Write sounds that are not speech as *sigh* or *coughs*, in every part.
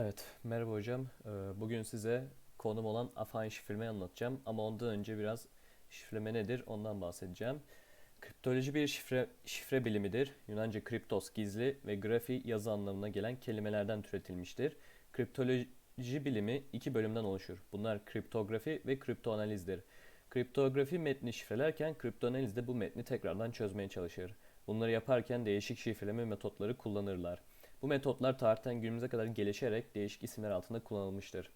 Evet, merhaba hocam. Ee, Bugün size konum olan affine şifremeyi anlatacağım. Ama ondan önce biraz şifreleme nedir ondan bahsedeceğim. Kriptoloji bir şifre, şifre bilimidir. Yunanca kriptos gizli ve grafi yazı anlamına gelen kelimelerden türetilmiştir. Kriptoloji bilimi iki bölümden oluşur. Bunlar kriptografi ve kriptoanalizdir. Kriptografi metni şifrelerken kriptoanaliz de bu metni tekrardan çözmeye çalışır. Bunları yaparken değişik şifreleme metotları kullanırlar. Bu metotlar tarihten günümüze kadar gelişerek değişik isimler altında kullanılmıştır.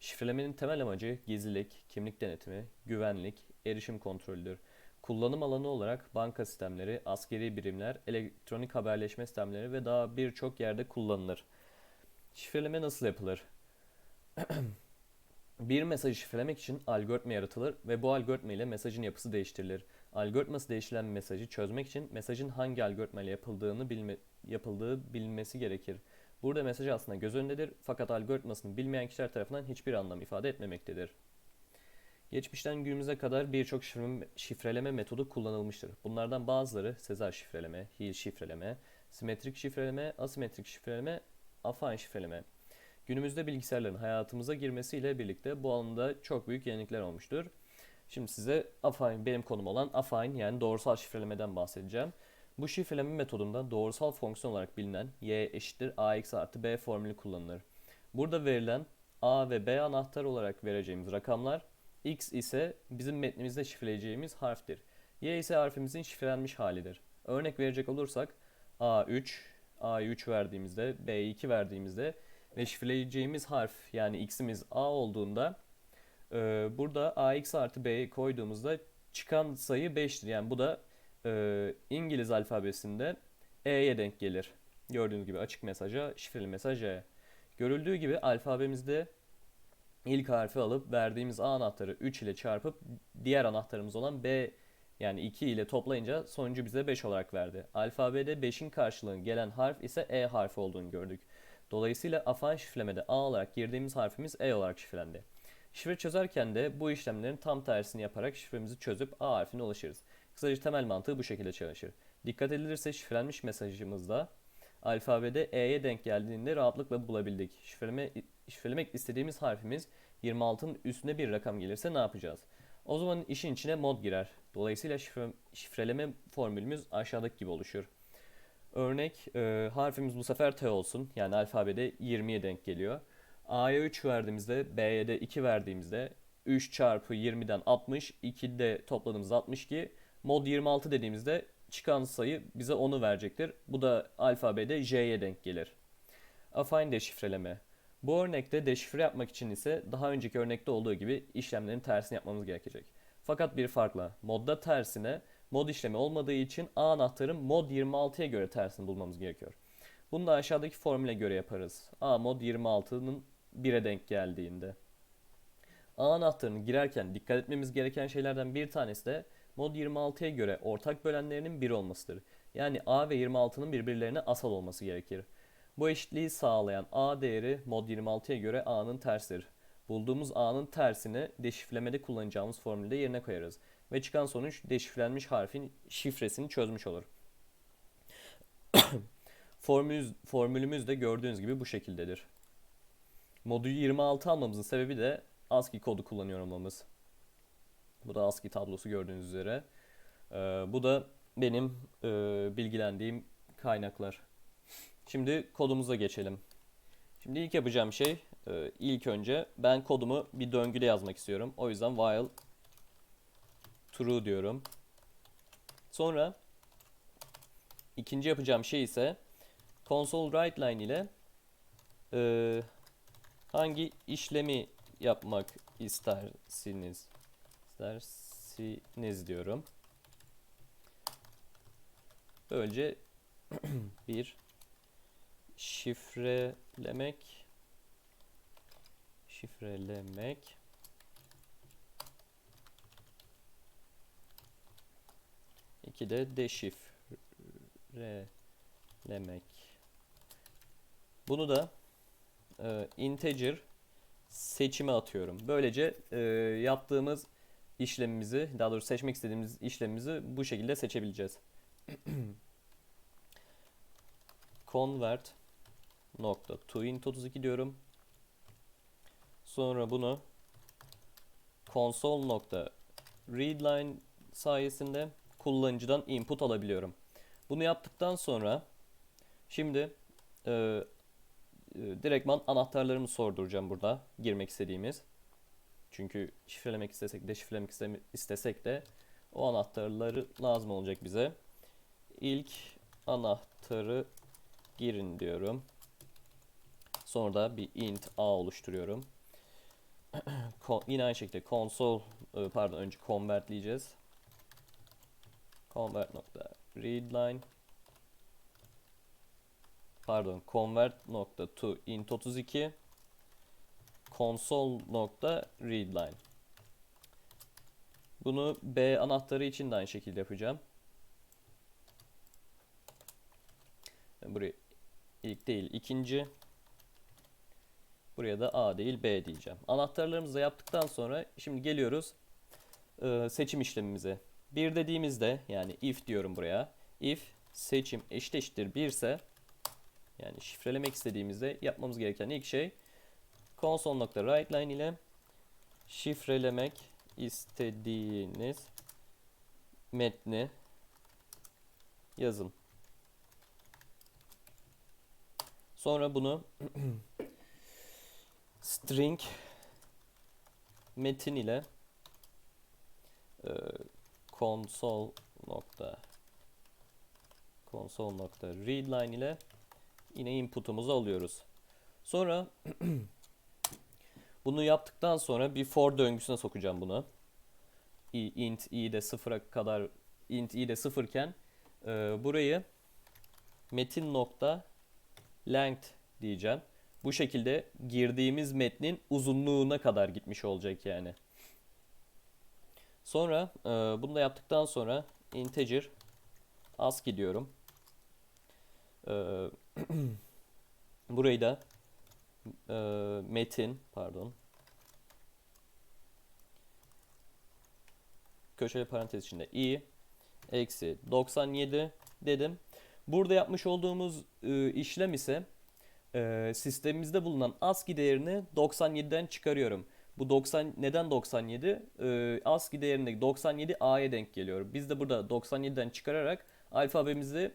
Şifrelemenin temel amacı gizlilik, kimlik denetimi, güvenlik, erişim kontrolüdür. Kullanım alanı olarak banka sistemleri, askeri birimler, elektronik haberleşme sistemleri ve daha birçok yerde kullanılır. Şifreleme nasıl yapılır? *clears throat* Bir mesajı şifrelemek için algoritma yaratılır ve bu algoritma ile mesajın yapısı değiştirilir. Algoritması değiştirilen mesajı çözmek için mesajın hangi algoritma ile yapıldığını bilme, yapıldığı bilinmesi gerekir. Burada mesaj aslında göz önündedir fakat algoritmasını bilmeyen kişiler tarafından hiçbir anlam ifade etmemektedir. Geçmişten günümüze kadar birçok şifreleme, metodu kullanılmıştır. Bunlardan bazıları Sezar şifreleme, Hill şifreleme, simetrik şifreleme, asimetrik şifreleme, affine şifreleme. Günümüzde bilgisayarların hayatımıza girmesiyle birlikte bu alanda çok büyük yenilikler olmuştur. Şimdi size affine, benim konum olan affine yani doğrusal şifrelemeden bahsedeceğim. Bu şifreleme metodunda doğrusal fonksiyon olarak bilinen y eşittir ax artı b formülü kullanılır. Burada verilen a ve b anahtar olarak vereceğimiz rakamlar x ise bizim metnimizde şifreleyeceğimiz harftir. y ise harfimizin şifrelenmiş halidir. Örnek verecek olursak a3, a'yı 3 verdiğimizde, b'yi 2 verdiğimizde ve şifreleyeceğimiz harf yani x'imiz a olduğunda e, burada ax artı b'yi koyduğumuzda çıkan sayı 5'tir. Yani bu da e, İngiliz alfabesinde E'ye denk gelir. Gördüğünüz gibi açık mesaja, şifreli mesaj E. Görüldüğü gibi alfabemizde ilk harfi alıp verdiğimiz A anahtarı 3 ile çarpıp diğer anahtarımız olan B yani 2 ile toplayınca sonucu bize 5 olarak verdi. Alfabede 5'in karşılığı gelen harf ise E harfi olduğunu gördük. Dolayısıyla affine şifrelemede A olarak girdiğimiz harfimiz E olarak şifrelendi. Şifre çözerken de bu işlemlerin tam tersini yaparak şifremizi çözüp A harfine ulaşırız. Kısaca temel mantığı bu şekilde çalışır. Dikkat edilirse şifrelenmiş mesajımızda alfabede E'ye denk geldiğinde rahatlıkla bulabildik. Şifreleme, şifrelemek istediğimiz harfimiz 26'ın üstüne bir rakam gelirse ne yapacağız? O zaman işin içine mod girer. Dolayısıyla şifre, şifreleme formülümüz aşağıdaki gibi oluşur. Örnek e, harfimiz bu sefer T olsun. Yani alfabede 20'ye denk geliyor. A'ya 3 verdiğimizde, B'ye de 2 verdiğimizde 3 çarpı 20'den 60, 2 de topladığımız 62. Mod 26 dediğimizde çıkan sayı bize 10'u verecektir. Bu da alfabede J'ye denk gelir. Affine deşifreleme. Bu örnekte deşifre yapmak için ise daha önceki örnekte olduğu gibi işlemlerin tersini yapmamız gerekecek. Fakat bir farkla modda tersine mod işlemi olmadığı için A anahtarın mod 26'ya göre tersini bulmamız gerekiyor. Bunu da aşağıdaki formüle göre yaparız. A mod 26'nın 1'e denk geldiğinde. A anahtarını girerken dikkat etmemiz gereken şeylerden bir tanesi de mod 26'ya göre ortak bölenlerinin 1 olmasıdır. Yani A ve 26'nın birbirlerine asal olması gerekir. Bu eşitliği sağlayan A değeri mod 26'ya göre A'nın tersidir. Bulduğumuz A'nın tersini deşifremede kullanacağımız formülde yerine koyarız. Ve çıkan sonuç deşifrelenmiş harfin şifresini çözmüş olur. *coughs* Formülümüz, formülümüz de gördüğünüz gibi bu şekildedir. Modu 26 almamızın sebebi de ASCII kodu kullanıyor olmamız. Bu da ASCII tablosu gördüğünüz üzere. Ee, bu da benim e, bilgilendiğim kaynaklar. Şimdi kodumuza geçelim. Şimdi ilk yapacağım şey e, ilk önce ben kodumu bir döngüde yazmak istiyorum. O yüzden while true diyorum. Sonra ikinci yapacağım şey ise console write line ile e, hangi işlemi yapmak istersiniz istersiniz diyorum. Böylece *clears throat* bir şifrelemek şifrelemek iki de deşifrelemek bunu da e, integer seçime atıyorum. Böylece e, yaptığımız işlemimizi, daha doğrusu seçmek istediğimiz işlemimizi bu şekilde seçebileceğiz. *clears throat* convert nokta to int 32 diyorum. Sonra bunu console nokta readline sayesinde kullanıcıdan input alabiliyorum. Bunu yaptıktan sonra şimdi e, e, direktman anahtarlarımı sorduracağım burada girmek istediğimiz. Çünkü şifrelemek istesek de şifrelemek istesek de o anahtarları lazım olacak bize. İlk anahtarı girin diyorum. Sonra da bir int a oluşturuyorum. *clears throat* Yine aynı şekilde console e, pardon önce convertleyeceğiz. Convert nokta readline pardon convert nokta to int 32 console nokta readline bunu B anahtarı için de aynı şekilde yapacağım. Buraya ilk değil ikinci. Buraya da A değil B diyeceğim. Anahtarlarımızı da yaptıktan sonra şimdi geliyoruz e, seçim işlemimize. Bir dediğimizde yani if diyorum buraya. If seçim eşit eşittir 1 ise yani şifrelemek istediğimizde yapmamız gereken ilk şey console.writeLine ile şifrelemek istediğiniz metni yazın. Sonra bunu *clears throat* string metin ile e, console nokta console nokta readline ile yine input'umuzu alıyoruz. Sonra *clears throat* bunu yaptıktan sonra bir for döngüsüne sokacağım bunu. i, int i de sıfıra kadar int i de sıfırken e, burayı metin nokta length diyeceğim. Bu şekilde girdiğimiz metnin uzunluğuna kadar gitmiş olacak yani. Sonra e, bunu da yaptıktan sonra integer ASCII diyorum. E, *clears throat* burayı da e, metin pardon köşeli parantez içinde i eksi 97 dedim. Burada yapmış olduğumuz e, işlem ise e, sistemimizde bulunan ASCII değerini 97'den çıkarıyorum. Bu 90 neden 97? E, ASCII değerindeki 97 A'ya denk geliyor. Biz de burada 97'den çıkararak alfabemizi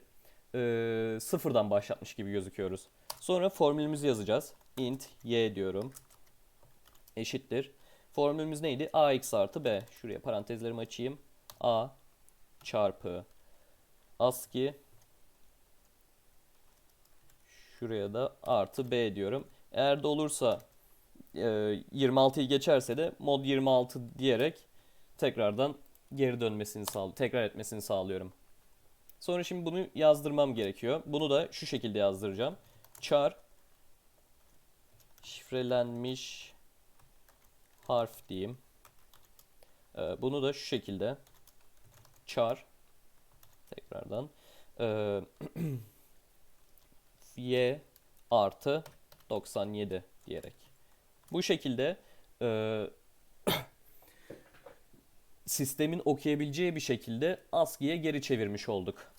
e, sıfırdan başlatmış gibi gözüküyoruz. Sonra formülümüzü yazacağız. int y diyorum. Eşittir. Formülümüz neydi? ax artı b. Şuraya parantezlerimi açayım. a çarpı ASCII Şuraya da artı B diyorum. Eğer de olursa e, 26'yı geçerse de mod 26 diyerek tekrardan geri dönmesini sağ tekrar etmesini sağlıyorum. Sonra şimdi bunu yazdırmam gerekiyor. Bunu da şu şekilde yazdıracağım. Char şifrelenmiş harf diyeyim. E, bunu da şu şekilde char tekrardan e, *clears throat* y artı 97 diyerek. Bu şekilde e, sistemin okuyabileceği bir şekilde ASCII'ye geri çevirmiş olduk.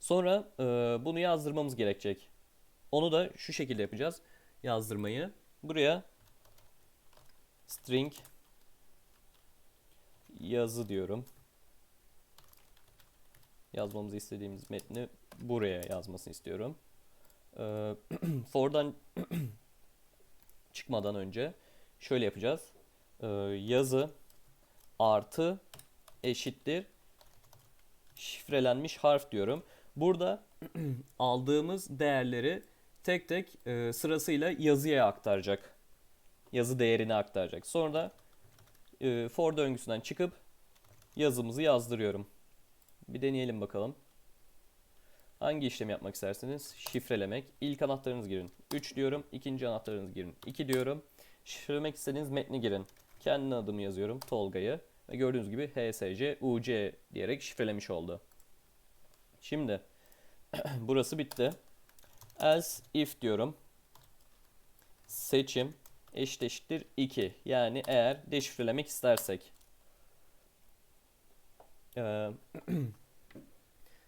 Sonra e, bunu yazdırmamız gerekecek. Onu da şu şekilde yapacağız. Yazdırmayı. Buraya string yazı diyorum. Yazmamızı istediğimiz metni buraya yazmasını istiyorum. Ee, *clears throat* for'dan *clears throat* çıkmadan önce şöyle yapacağız. Ee, yazı artı eşittir şifrelenmiş harf diyorum. Burada *clears throat* aldığımız değerleri tek tek e, sırasıyla yazıya aktaracak. Yazı değerini aktaracak. Sonra da e, for döngüsünden çıkıp yazımızı yazdırıyorum. Bir deneyelim bakalım. Hangi işlemi yapmak istersiniz? Şifrelemek. İlk anahtarınızı girin. 3 diyorum. İkinci anahtarınızı girin. 2 diyorum. Şifrelemek istediğiniz metni girin. Kendi adımı yazıyorum. Tolga'yı. Ve gördüğünüz gibi HSC, UC diyerek şifrelemiş oldu. Şimdi *clears throat* burası bitti. Else if diyorum. Seçim eşit eşittir 2. Yani eğer deşifrelemek istersek. Ee, *clears throat*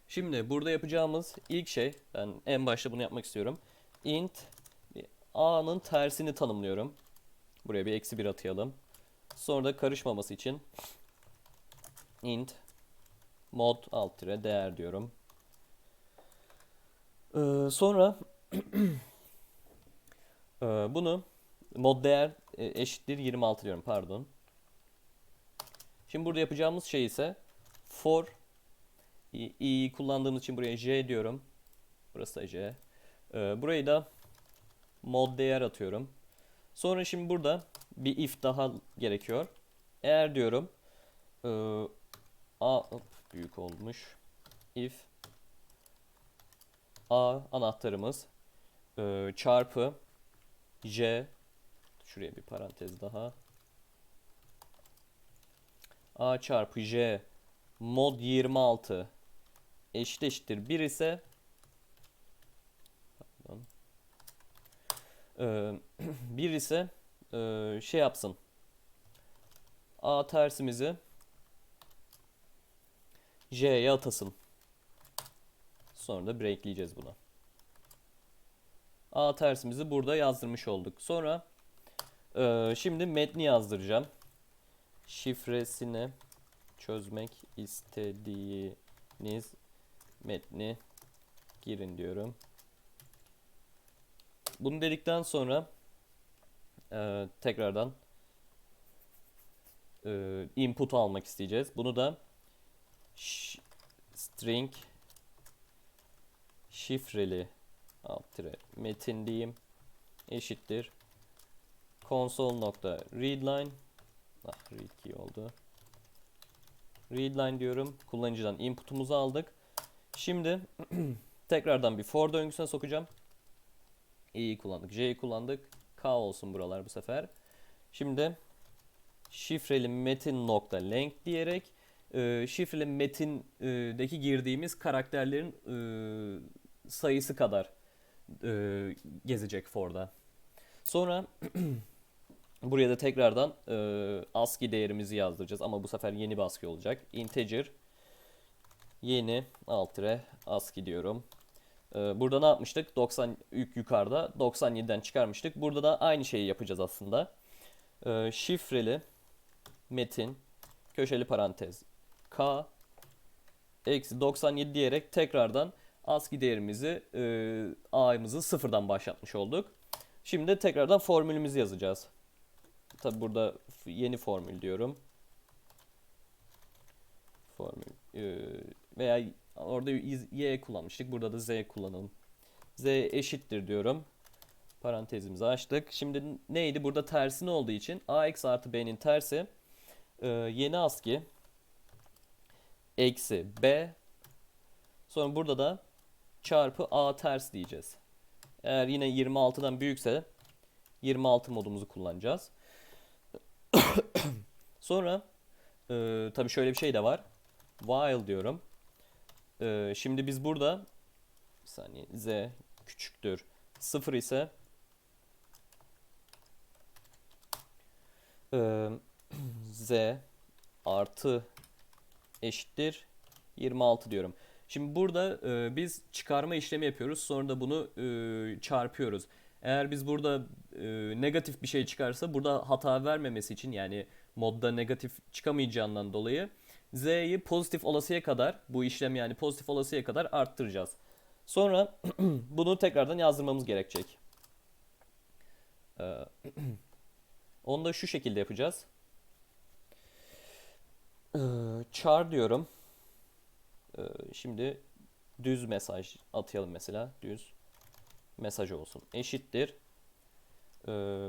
Şimdi burada yapacağımız ilk şey, ben en başta bunu yapmak istiyorum. int a'nın tersini tanımlıyorum. Buraya bir eksi 1 atayalım. Sonra da karışmaması için int mod alt tire değer diyorum. Ee, sonra ee, *clears throat* bunu mod değer e, eşittir 26 diyorum pardon. Şimdi burada yapacağımız şey ise for i'yi kullandığımız için buraya j diyorum. Burası da j. Ee, burayı da mod değer atıyorum. Sonra şimdi burada bir if daha gerekiyor. Eğer diyorum e, a hop, büyük olmuş. If a anahtarımız e, çarpı j şuraya bir parantez daha a çarpı j mod 26 eşit eşittir 1 ise pardon, e, *clears throat* 1 ise e, şey yapsın a tersimizi j'ye atasın. Sonra da breakleyeceğiz bunu. A tersimizi burada yazdırmış olduk. Sonra e, şimdi metni yazdıracağım. Şifresini çözmek istediğiniz metni girin diyorum. Bunu dedikten sonra e, tekrardan e, input almak isteyeceğiz. Bunu da string şifreli alt tire metin diyeyim. Eşittir. Console nokta readline. Ah read key oldu. Readline diyorum. Kullanıcıdan input'umuzu aldık. Şimdi *clears throat* tekrardan bir for döngüsüne sokacağım. İ'yi kullandık j'yi kullandık k olsun buralar bu sefer şimdi şifreli metin nokta length diyerek e, şifreli metindeki girdiğimiz karakterlerin e, sayısı kadar e, gezecek for'da. Sonra *clears throat* buraya da tekrardan e, ASCII değerimizi yazdıracağız ama bu sefer yeni bir ASCII olacak. Integer yeni alt ASCII diyorum. E, burada ne yapmıştık? 90 yük yukarıda 97'den çıkarmıştık. Burada da aynı şeyi yapacağız aslında. E, şifreli metin köşeli parantez k eksi 97 diyerek tekrardan ASCII değerimizi e, a'mızı sıfırdan başlatmış olduk. Şimdi tekrardan formülümüzü yazacağız. Tabi burada yeni formül diyorum. Formül e, veya orada y- kullanmıştık. Burada da z kullanalım. z eşittir diyorum. Parantezimizi açtık. Şimdi neydi? Burada tersine olduğu için ax artı b'nin tersi e, yeni ASCII eksi b sonra burada da çarpı a ters diyeceğiz. Eğer yine 26'dan büyükse 26 modumuzu kullanacağız. *coughs* Sonra e, tabii şöyle bir şey de var. While diyorum. E, şimdi biz burada bir saniye z küçüktür 0 ise e, *clears throat* z artı eşittir 26 diyorum. Şimdi burada e, biz çıkarma işlemi yapıyoruz. Sonra da bunu e, çarpıyoruz. Eğer biz burada e, negatif bir şey çıkarsa burada hata vermemesi için yani modda negatif çıkamayacağından dolayı z'yi pozitif olasıya kadar bu işlem yani pozitif olasıya kadar arttıracağız. Sonra *clears throat* bunu tekrardan yazdırmamız gerekecek. Ee, *clears throat* onu da şu şekilde yapacağız. Ee, char diyorum. Ee, şimdi düz mesaj atayalım mesela. Düz mesaj olsun. Eşittir.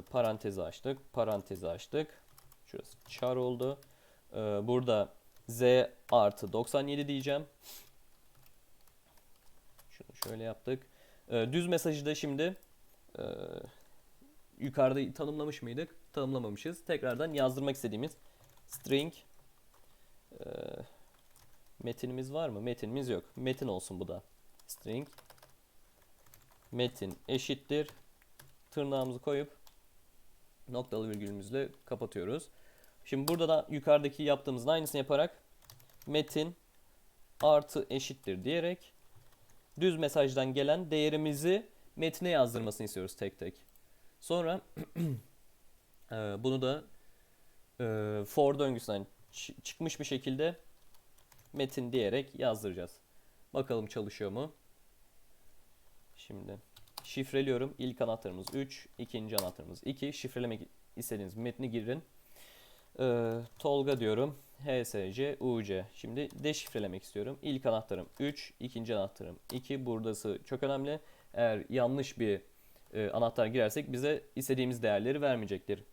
Parantezi açtık. Parantezi açtık. Şurası char oldu. Burada z artı 97 diyeceğim. Şunu şöyle yaptık. Ee, düz mesajı da şimdi e, yukarıda tanımlamış mıydık? Tanımlamamışız. Tekrardan yazdırmak istediğimiz string e, metinimiz var mı? Metinimiz yok. Metin olsun bu da. String metin eşittir. Tırnağımızı koyup noktalı virgülümüzle kapatıyoruz. Şimdi burada da yukarıdaki yaptığımızın aynısını yaparak metin artı eşittir diyerek düz mesajdan gelen değerimizi metne yazdırmasını istiyoruz tek tek. Sonra Ee, *clears throat* bunu da e, for döngüsünden çı- çıkmış bir şekilde metin diyerek yazdıracağız. Bakalım çalışıyor mu? Şimdi şifreliyorum. İlk anahtarımız 3, ikinci anahtarımız 2. Şifrelemek istediğiniz metni girin. Ee, Tolga diyorum. HSC, UC. Şimdi deşifrelemek istiyorum. İlk anahtarım 3, ikinci anahtarım 2. Buradası çok önemli. Eğer yanlış bir e, anahtar girersek bize istediğimiz değerleri vermeyecektir.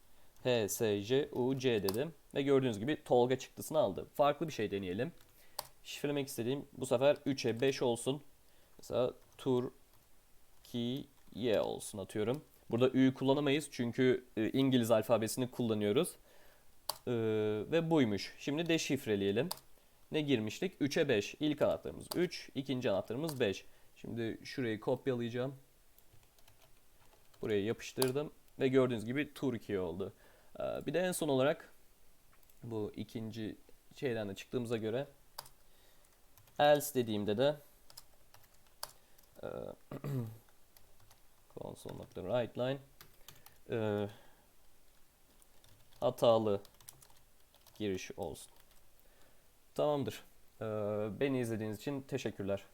HSC, UC dedim. Ve gördüğünüz gibi Tolga çıktısını aldı. Farklı bir şey deneyelim. Şifrelemek istediğim bu sefer 3'e 5 olsun. Mesela Türkiye olsun atıyorum. Burada Ü'yü kullanamayız çünkü e, İngiliz alfabesini kullanıyoruz. Ee, ve buymuş. Şimdi deşifreleyelim. Ne girmiştik? 3'e 5. İlk anahtarımız 3, ikinci anahtarımız 5. Şimdi şurayı kopyalayacağım. Buraya yapıştırdım ve gördüğünüz gibi Türkiye oldu. Ee, bir de en son olarak bu ikinci şeyden de çıktığımıza göre else dediğimde de e, *clears throat* console.writeline e, hatalı giriş olsun. Tamamdır. Ee, beni izlediğiniz için teşekkürler.